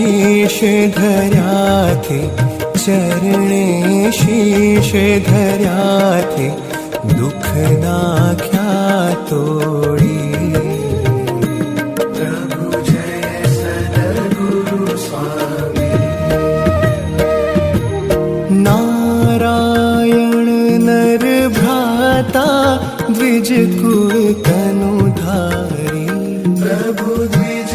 शीश धर्याथे चरणे शीश धर्याथे दुःख नाख्या तोडी। प्रभु जय सद्गुरु स्वामी। नारायण नर भ्राता द्विज कुल तनु धारी। प्रभु द्विज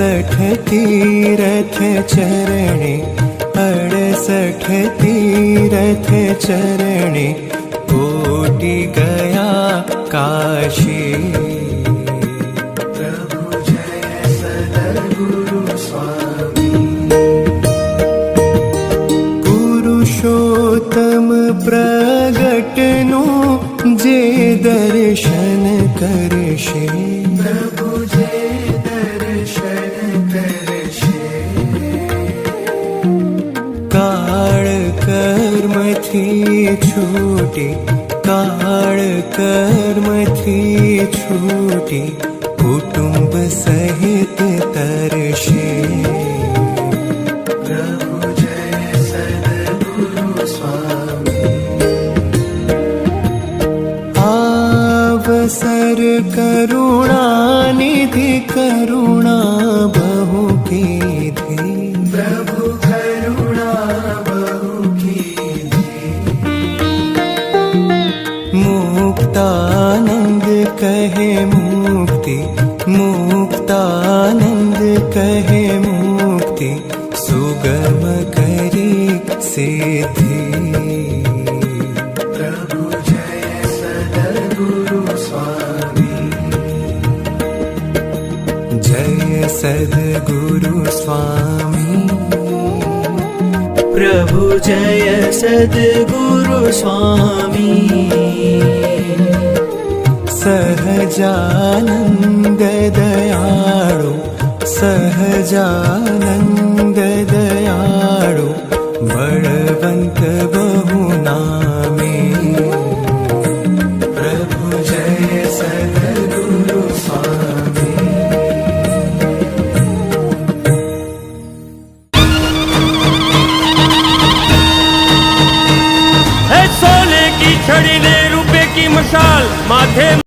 अड़सठ तीरथ चरणे अड़सठ तीरथ चरणे कोटि गया काशी। प्रभु जय सद्गुरु स्वामी। पुरुषोत्तम प्रगटनु जे दर्शन करशे कर्मथी छूटी काळ कर्मथी छूटी कुटुंब सहित तरशे। प्रभु जय सद्गुरु स्वामी। आवसर करुणा निधि करुणा बहु कीधी मुक्तानंद कहे मुक्ति सुगम करी सिद्धि प्रभु जय सद्गुरु स्वामी। जय सद्गुरु स्वामी। प्रभु जय सद्गुरु स्वामी। सहजानन्द दयाळु सहजानन्द दयाळु बळवन्त बहुनामे। प्रभु जय सद्गुरु स्वामी। की छड़ी ने रुपए की मशाल, माथे